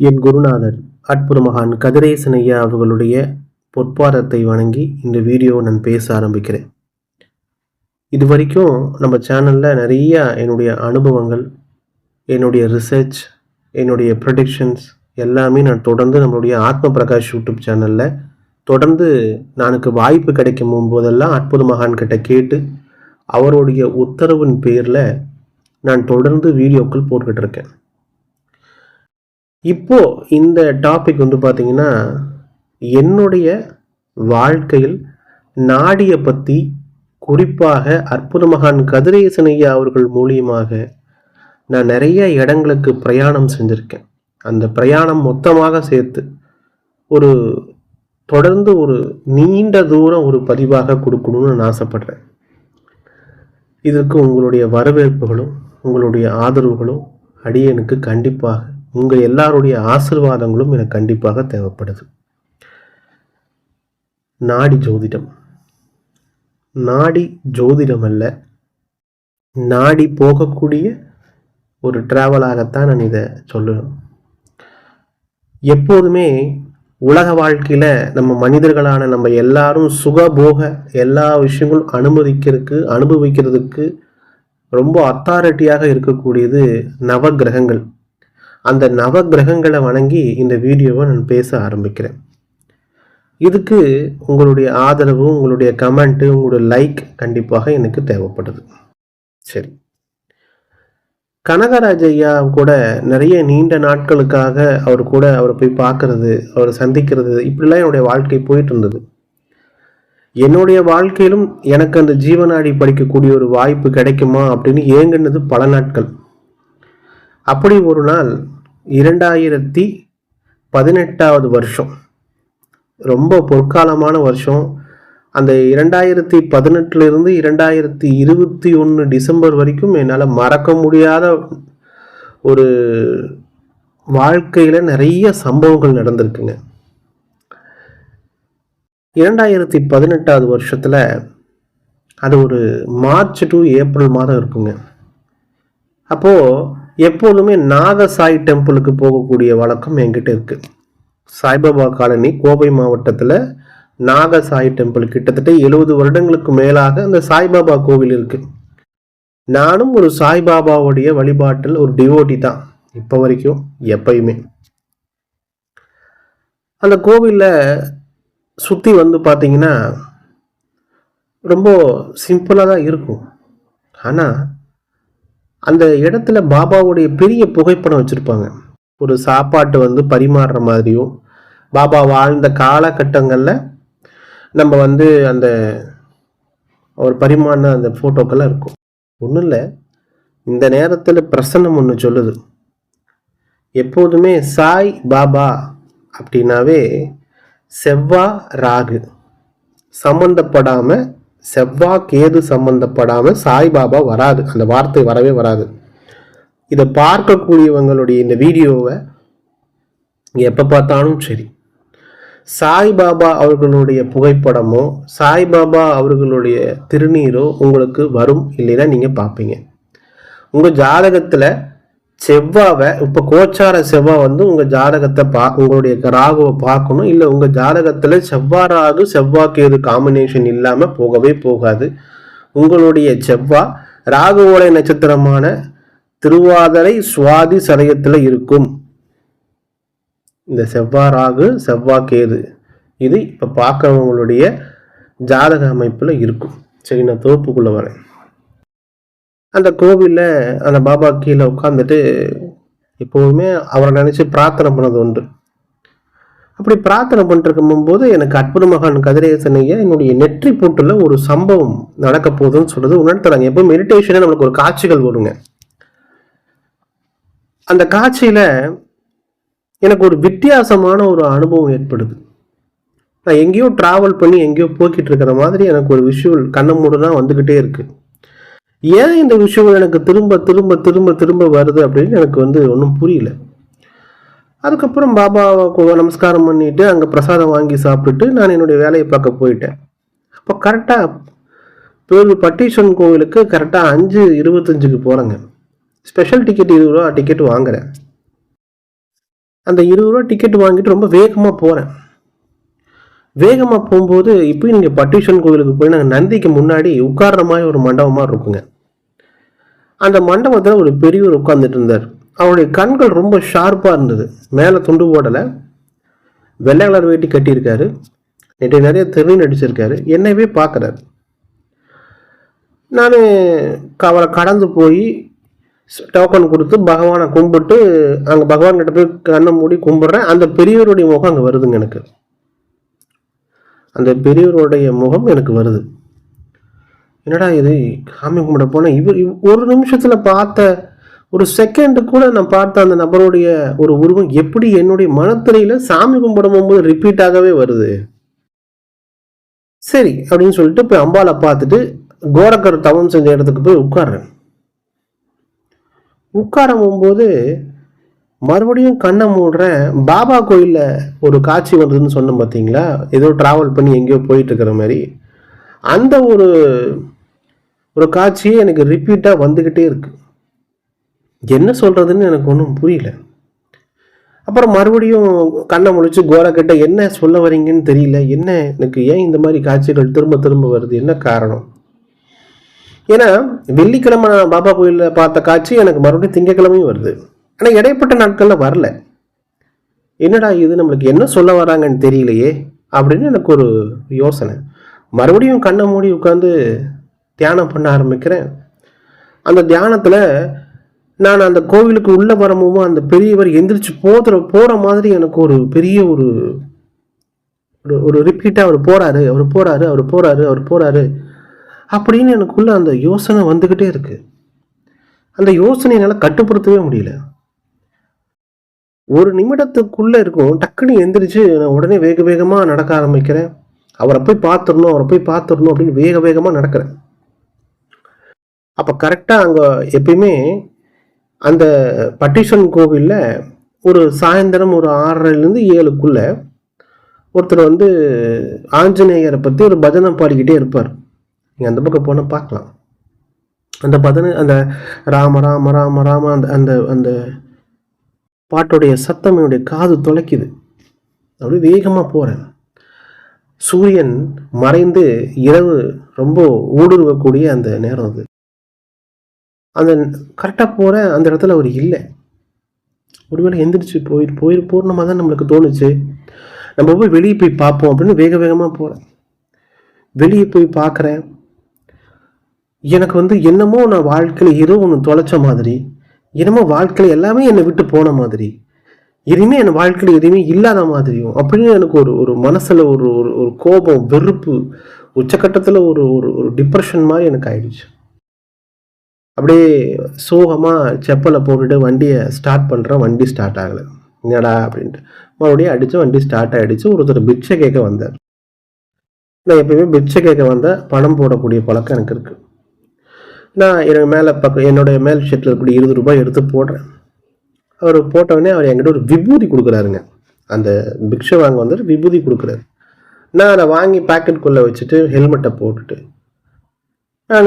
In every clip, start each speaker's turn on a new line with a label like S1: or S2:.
S1: என் குருநாதர் அற்புத மகான் கதிரேசன் ஐயா அவர்களுடைய பொற்பாதத்தை வணங்கி இந்த வீடியோ நான் பேச ஆரம்பிக்கிறேன். இது வரைக்கும் நம்ம சேனலில் நிறைய என்னுடைய அனுபவங்கள் என்னுடைய ரிசர்ச் என்னுடைய ப்ரொடிக்ஷன்ஸ் எல்லாமே நான் தொடர்ந்து நம்மளுடைய ஆத்ம பிரகாஷ் யூடியூப் சேனலில் தொடர்ந்து நானுக்கு வாய்ப்பு கிடைக்கும் போதெல்லாம் அற்புத மகான் கிட்ட கேட்டு அவருடைய உத்தரவின் பேரில் நான் தொடர்ந்து வீடியோக்கள் போட்டுக்கிட்டு இருக்கேன். இப்போ இந்த டாபிக் வந்து பார்த்தீங்கன்னா என்னுடைய வாழ்க்கையில் நாடியை பற்றி குறிப்பாக அற்புத மகான் கதிரேசன் ஐயா அவர்கள் மூலியமாக நான் நிறைய இடங்களுக்கு பிரயாணம் செஞ்சுருக்கேன். அந்த பிரயாணம் மொத்தமாக சேர்த்து ஒரு தொடர்ந்து ஒரு நீண்ட தூரம் ஒரு பதிவாக கொடுக்கணும்னு நான் ஆசைப்படுறேன். இதற்கு உங்களுடைய வரவேற்புகளும் உங்களுடைய ஆதரவுகளும் அடியனுக்கு கண்டிப்பாக உங்கள் எல்லாருடைய ஆசிர்வாதங்களும் எனக்கு கண்டிப்பாக தேவைப்படுது. நாடி ஜோதிடம். நாடி ஜோதிடம் அல்ல நாடி போகக்கூடிய ஒரு டிராவலாகத்தான் நான் இதை சொல்லணும் எப்போதுமே உலக வாழ்க்கையில் நம்ம மனிதர்களான நம்ம எல்லாரும் சுகபோக எல்லா விஷயங்களும் அனுமதிக்கிறதுக்கு அனுபவிக்கிறதுக்கு ரொம்ப அத்தாரிட்டியாக இருக்கக்கூடியது நவ கிரகங்கள். அந்த நவ கிரகங்களை வணங்கி இந்த வீடியோவை நான் பேச ஆரம்பிக்கிறேன். இதுக்கு உங்களுடைய ஆதரவு உங்களுடைய கமெண்ட்டு உங்களுடைய லைக் கண்டிப்பாக எனக்கு தேவைப்படுது. சரி. கனகராஜ் ஐயா கூட நிறைய நீண்ட நாட்களுக்காக அவர் கூட அவரை போய் பார்க்கறது அவரை சந்திக்கிறது இப்படிலாம் என்னுடைய வாழ்க்கை போயிட்டு இருந்தது. என்னுடைய வாழ்க்கையிலும் எனக்கு அந்த ஜீவனாடி படிக்கக்கூடிய ஒரு வாய்ப்பு கிடைக்குமா அப்படின்னு ஏங்குனது பல நாட்கள். அப்படி ஒரு நாள் இரண்டாயிரத்தி பதினெட்டாவது வருஷம். ரொம்ப பொற்காலமான வருஷம். அந்த இரண்டாயிரத்தி பதினெட்டுலேருந்து இரண்டாயிரத்தி இருபத்தி ஒன்று டிசம்பர் வரைக்கும் என்னால் மறக்க முடியாத ஒரு வாழ்க்கையில் நிறைய சம்பவங்கள் நடந்திருக்குங்க. இரண்டாயிரத்தி பதினெட்டாவது வருஷத்தில் அது ஒரு மார்ச் டு ஏப்ரல் மாதம் இருக்குங்க. அப்போது எப்போதுமே நாகசாய் டெம்பிளுக்கு போகக்கூடிய வழக்கம் என்கிட்ட இருக்குது சாய்பாபா காலனி கோவை மாவட்டத்தில் நாகசாய் டெம்பிள் கிட்டத்தட்ட எழுபது வருடங்களுக்கு மேலாக அந்த சாய்பாபா கோவில் இருக்கு. நானும் ஒரு சாய்பாபாவுடைய வழிபாட்டில் ஒரு டிவோட்டி தான் இப்போ வரைக்கும் எப்பயுமே. அந்த கோவிலில் சுற்றி வந்து பார்த்தீங்கன்னா ரொம்ப சிம்பிளாக தான் இருக்கும். ஆனால் அந்த இடத்துல பாபாவுடைய பெரிய புகைப்படம் வச்சுருப்பாங்க. ஒரு சாப்பாட்டு வந்து பரிமாறுற மாதிரியும் பாபா வாழ்ந்த காலகட்டங்களில் நம்ம வந்து அந்த ஒரு பரிமாண அந்த ஃபோட்டோக்கெல்லாம் இருக்கும். ஒன்றும் இல்லை இந்த நேரத்தில் பிரசன்னம் ஒன்று சொல்லுது. எப்போதுமே சாய் பாபா அப்படின்னாவே செவ்வா ராகு சம்மந்தப்படாமல் செவ்வா கேது சம்பந்தப்படாமல் சாய்பாபா வராது. அந்த வார்த்தை வரவே வராது. இதை பார்க்கக்கூடியவங்களுடைய இந்த வீடியோவை எப்போ பார்த்தாலும் சரி சாய்பாபா அவர்களுடைய புகைப்படமோ சாய்பாபா அவர்களுடைய திருநீரோ உங்களுக்கு வரும் இல்லைன்னா நீங்கள் பார்ப்பீங்க. உங்கள் ஜாதகத்தில் செவ்வாவை இப்போ கோச்சார செவ்வாய் வந்து உங்கள் ஜாதகத்தை பா உங்களுடைய ராகுவை பார்க்கணும். இல்லை உங்கள் ஜாதகத்தில் செவ்வாய் ராகு செவ்வாய்க்கு காம்பினேஷன் இல்லாமல் போகவே போகாது. உங்களுடைய செவ்வா ராகுவோடைய நட்சத்திரமான திருவாதிரை சுவாதி சதயத்தில் இருக்கும். இந்த செவ்வா ராகு செவ்வாய் கேது இது இப்போ பார்க்குறவங்களுடைய ஜாதக அமைப்பில் இருக்கும். சரி நான் தோப்புக்குள்ளே வரேன். அந்த கோவிலில் அந்த பாபா கீழே உட்காந்துட்டு எப்போவுமே அவரை நினச்சி பிரார்த்தனை பண்ணது உண்டு. அப்படி பிரார்த்தனை பண்ணிருக்கும் போது எனக்கு அற்புத மகான் கதிரேசனைய என்னுடைய நெற்றி பூட்டில் ஒரு சம்பவம் நடக்க போகுதுன்னு சொல்கிறது உணர்த்துறாங்க. எப்போ மெடிடேஷனே நம்மளுக்கு ஒரு காட்சிகள் வருங்க. அந்த காட்சியில் எனக்கு ஒரு வித்தியாசமான ஒரு அனுபவம் ஏற்படுது. நான் எங்கேயோ ட்ராவல் பண்ணி எங்கேயோ போக்கிட்டு இருக்கிற மாதிரி எனக்கு ஒரு விஷுவல் கண்ணை மூடு தான் வந்துக்கிட்டே இருக்குது ஏன் இந்த விஷயம் எனக்கு திரும்ப திரும்ப திரும்ப திரும்ப வருது அப்படின்னு எனக்கு வந்து ஒன்றும் புரியல. அதுக்கப்புறம் பாபாவுக்கு நமஸ்காரம் பண்ணிட்டு அங்கே பிரசாதம் வாங்கி சாப்பிட்டுட்டு நான் என்னுடைய வேலையை பார்க்க போயிட்டேன். அப்போ கரெக்டாக பேரு பட்டீஸ்வரன் கோவிலுக்கு கரெக்டாக அஞ்சு இருபத்தஞ்சுக்கு போகிறேங்க ஸ்பெஷல் டிக்கெட் இருபது ரூபா டிக்கெட் வாங்குறேன். அந்த இருபது ரூபா டிக்கெட் வாங்கிட்டு ரொம்ப வேகமாக போகிறேன் வேகமாக போகும்போது இப்போ நீங்கள் பட்டீஸ்வரன் கோவிலுக்கு போய் நாங்கள் நந்திக்கு முன்னாடி உட்கார்ற மாதிரி ஒரு மண்டபமாக இருக்குங்க. அந்த மண்டபத்தில் ஒரு பெரியவர் உட்கார்ந்துட்டு இருந்தார். அவருடைய கண்கள் ரொம்ப ஷார்ப்பாக இருந்தது. மேலே துண்டு போடலை. வெள்ளை கலர் வேட்டி கட்டியிருக்காரு. நேற்று நிறைய தெருவில் நடிச்சிருக்காரு. என்னவே பார்க்குறாரு. நான் அவரை கடந்து போய் டோக்கன் கொடுத்து பகவானை கும்பிட்டு அங்கே பகவான்கிட்ட போய் கண்ணை மூடி கும்பிட்றேன். அந்த பெரியவருடைய முகம் அங்கே வருதுங்க எனக்கு. அந்த பெரியவருடைய முகம் எனக்கு வருது. என்னடா இது? சாமி கும்பிட போனேன் இவர் இவ்- ஒரு நிமிஷத்தில் பார்த்த ஒரு செகண்டு கூட நான் பார்த்த அந்த நபருடைய ஒரு உருவம் எப்படி என்னுடைய மனத்திரையில் சாமி கும்பிட போகும்போது ரிப்பீட்டாகவே வருது. சரி அப்படின்னு சொல்லிட்டு போய் அம்பாலை பார்த்துட்டு கோரக்கர் தவம் செஞ்ச இடத்துக்கு போய் உட்கார்றேன். உட்கார போகும்போது மறுபடியும் கண்ணை மூடுறேன். பாபா கோயிலில் ஒரு காட்சி வருதுன்னு சொன்னேன் பார்த்தீங்களா ஏதோ ட்ராவல் பண்ணி எங்கேயோ போயிட்டு இருக்கிற மாதிரி. அந்த ஒரு ஒரு காட்சியே எனக்கு ரிப்பீட்டாக வந்துக்கிட்டே இருக்குது என்ன சொல்கிறதுன்னு எனக்கு ஒன்றும் புரியல. அப்புறம் மறுபடியும் கண்ணை முழிச்சு கோரக்கிட்ட என்ன சொல்ல வரீங்கன்னு தெரியல. என்ன எனக்கு ஏன் இந்த மாதிரி காட்சிகள் திரும்ப திரும்ப வருது? என்ன காரணம்? ஏன்னா வெள்ளிக்கிழமை நான் பாபா கோயிலில் பார்த்த காட்சி எனக்கு மறுபடியும் திங்கக்கிழமையும் வருது. ஆனால் இடைப்பட்ட நாட்களில் வரல. என்னடா இது? நம்மளுக்கு என்ன சொல்ல வராங்கன்னு தெரியலையே அப்படின்னு எனக்கு ஒரு யோசனை. மறுபடியும் கண்ணை மூடி உட்காந்து தியானம் பண்ண ஆரம்பிக்கிறேன். அந்த தியானத்தில் நான் அந்த கோவிலுக்கு உள்ளே வரமும் அந்த பெரியவர் எந்திரிச்சு போகிற போகிற மாதிரி எனக்கு ஒரு பெரிய ஒரு ஒரு ஒரு ரிப்பீட்டாக அவர் போகிறாரு அவர் போகிறாரு அவர் போகிறாரு அவர் போகிறாரு அப்படின்னு எனக்குள்ளே அந்த யோசனை வந்துக்கிட்டே இருக்குது அந்த யோசனை என்னால் கட்டுப்படுத்தவே முடியல. ஒரு நிமிடத்துக்குள்ளே இருக்கும் டக்குன்னு எந்திரிச்சு நான் உடனே வேக வேகமாக நடக்க ஆரம்பிக்கிறேன். அவரை போய் பார்த்துடணும் அவரை போய் பார்த்துடணும் அப்படின்னு வேக வேகமாக நடக்கிறேன். அப்போ கரெக்டாக அங்கே எப்பயுமே அந்த பட்டீஸ்வரன் கோவிலில் ஒரு சாயந்தரம் ஒரு ஆறரைலேருந்து ஏழுக்குள்ளே ஒருத்தர் வந்து ஆஞ்சநேயரை பற்றி ஒரு பஜனை பாடிக்கிட்டே இருப்பார். நீங்கள் அந்த பக்கம் போனால் பார்க்கலாம். அந்த பஜனை அந்த ராம ராம ராம ராம அந்த அந்த அந்த பாட்டுடைய சத்தம் என்னுடைய காது துளைக்குது அப்படியே வேகமாக போகிறேன் சூரியன் மறைந்து இரவு ரொம்ப ஊடுருவக்கூடிய அந்த நேரம் அது. அந்த கரெக்டாக போகிறேன் அந்த இடத்துல அவர் இல்லை. ஒருவேளை எந்திரிச்சு போயிட்டு போயிரு பூர்ணமாக தான் நம்மளுக்கு தோணுச்சு. நம்ம போய் வெளியே போய் பார்ப்போம் அப்படின்னு வேக வேகமாக போகிறேன் வெளியே போய் பார்க்குறேன். எனக்கு வந்து என்னமோ நான் வாழ்க்கையில் ஏதோ ஒன்று தொலைச்ச மாதிரி என்னமோ வாழ்க்கையில் எல்லாமே என்னை விட்டு போன மாதிரி எதுவுமே என் வாழ்க்கையில் எதுவுமே இல்லாத மாதிரியும் அப்படின்னு எனக்கு ஒரு ஒரு மனசில் ஒரு ஒரு ஒரு கோபம் வெறுப்பு உச்சக்கட்டத்தில் ஒரு ஒரு ஒரு டிப்ரெஷன் மாதிரி எனக்கு ஆயிடுச்சு. அப்படியே சோகமாக செப்பலை போட்டுட்டு வண்டியை ஸ்டார்ட் பண்ணுறேன் வண்டி ஸ்டார்ட் ஆகலை. என்னடா அப்படின்ட்டு. மறுபடியும் அடித்து வண்டி ஸ்டார்ட் ஆகிடுச்சு ஒருத்தர் பிட்சை கேட்க வந்தார். நான் எப்பயுமே பிட்சை கேட்க வந்தால் பணம் போடக்கூடிய பழக்கம் எனக்கு இருக்குது நான் எனக்கு மேலே பக்கம் என்னுடைய மேல் ஷர்ட்டில் இருக்கக்கூடிய இருபது ரூபாய் எடுத்து போடுறேன். அவர் போட்டவுடனே அவர் என்கிட்ட ஒரு விபூதி கொடுக்குறாருங்க. அந்த பிக்ஷை வாங்க வந்துட்டு விபூதி கொடுக்குறாரு. நான் அதை வாங்கி பாக்கெட்டுக்குள்ளே வச்சுட்டு ஹெல்மெட்டை போட்டுட்டு நான்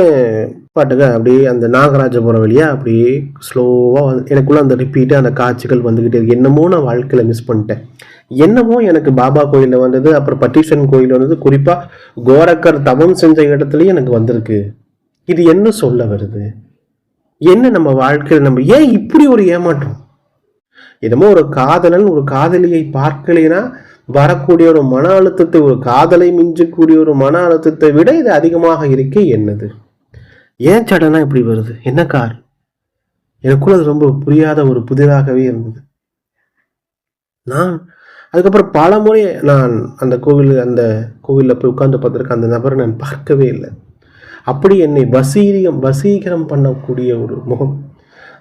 S1: பாட்டுக்கு அப்படியே அந்த நாகராஜபுரம் வழியாக அப்படியே ஸ்லோவாக வந்து எனக்குள்ள அந்த ரிப்பீட்டாக அந்த காட்சிகள் வந்துக்கிட்டே இருக்கு. என்னமோ நான் வாழ்க்கையில் மிஸ் பண்ணிட்டேன். என்னமோ எனக்கு பாபா கோயிலில் வந்தது அப்புறம் பட்டீஸ்வரன் கோயில் வந்தது குறிப்பாக கோரக்கர் தவம் செஞ்ச இடத்துலையும் எனக்கு வந்திருக்கு. இது என்ன சொல்ல வருது? என்ன நம்ம வாழ்க்கையில் நம்ம ஏன் இப்படி ஒரு ஏமாற்றம்? என்னமோ ஒரு காதலன் ஒரு காதலியை பார்க்கலைன்னா வரக்கூடிய ஒரு மன அழுத்தத்தை ஒரு காதலை மிஞ்சக்கூடிய ஒரு மன அழுத்தத்தை விட இது அதிகமாக இருக்க என்னது? ஏன் சடனாக இப்படி வருது? என்ன கார் எனக்குள்ள அது ரொம்ப புரியாத ஒரு புதிராகவே இருந்தது. நான் அதுக்கப்புறம் பல முறை நான் அந்த கோவில் அந்த கோவிலில் போய் உட்காந்து பார்த்துருக்க அந்த நபரை நான் பார்க்கவே இல்லை. அப்படி என்னை வசீரியம் வசீகரம் பண்ணக்கூடிய ஒரு முகம்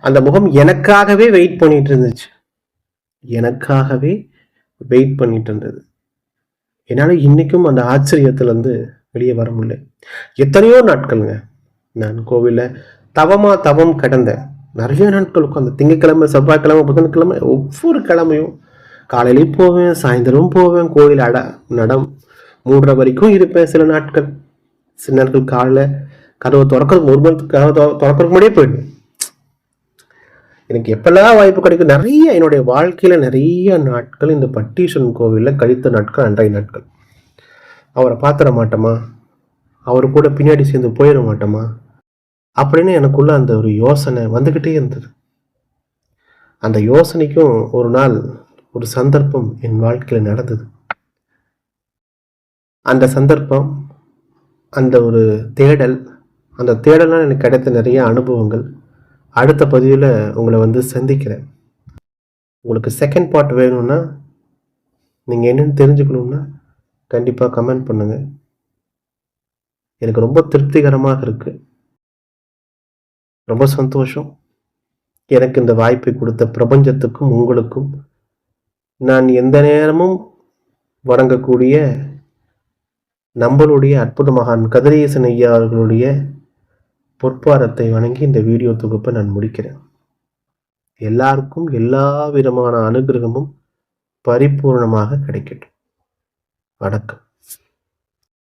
S1: அந்த முகம் எனக்காகவே வெயிட் பண்ணிட்டு இருந்துச்சு. எனக்காகவே வெயிட் பண்ணிட்டு இருந்தது. என்னால் இன்றைக்கும் அந்த ஆச்சரியத்துலேருந்து வெளியே வர முடியல. எத்தனையோ நாட்களுங்க. நான் கோவிலில் தவமாக தவம் கடந்தேன் நிறைய நாட்கள் உட்காந்து திங்கக்கிழமை செவ்வாய்க்கிழமை புதன்கிழமை ஒவ்வொரு கிழமையும் காலையிலையும் போவேன் சாயந்தரமும் போவேன் கோயில் அட நடம் மூன்றரை வரைக்கும் இருப்பேன் சில நாட்கள். சில நாட்கள் காலைல கதவை திறக்கிறதுக்கு ஒரு மணி கதவை திறக்கிறதுக்கு முன்னாடியே போயிடுவேன். எனக்கு எப்பெல்லாம் வாய்ப்பு கிடைக்கும் நிறைய என்னுடைய வாழ்க்கையில் நிறைய நாட்கள் இந்த பட்டீஸ்வரன் கோவிலில் கழித்த நாட்கள் அன்றைய நாட்கள். அவரை பார்த்துட மாட்டோமா? அவர் கூட பின்னாடி சேர்ந்து போயிட மாட்டோமா? அப்படின்னு எனக்குள்ள அந்த ஒரு யோசனை வந்துக்கிட்டே இருந்தது. அந்த யோசனைக்கும் ஒரு நாள் ஒரு சந்தர்ப்பம் என் வாழ்க்கையில் நடந்தது. அந்த சந்தர்ப்பம் அந்த ஒரு தேடல் அந்த தேடலால் எனக்கு கிடைத்த நிறைய அனுபவங்கள். அடுத்த பதிவில் உங்களை வந்து சந்திக்கிறேன். உங்களுக்கு செகண்ட் பார்ட் வேணும்னா நீங்கள் என்னென்னு தெரிஞ்சுக்கணுன்னா கண்டிப்பாக கமெண்ட் பண்ணுங்கள் எனக்கு ரொம்ப திருப்திகரமாக இருக்குது ரொம்ப சந்தோஷம். எனக்கு இந்த வாய்ப்பை கொடுத்த பிரபஞ்சத்துக்கும் உங்களுக்கும் நான் எந்த நேரமும் வணங்கக்கூடிய நம்மளுடைய அற்புத மகான் கதிரேசன் ஐயா அவர்களுடைய பொற்பாரத்தை வணங்கி இந்த வீடியோ தொகுப்பை நான் முடிக்கிறேன். எல்லாருக்கும் எல்லா விதமான அனுகிரகமும் பரிபூர்ணமாக கிடைக்கட்டும். வணக்கம்.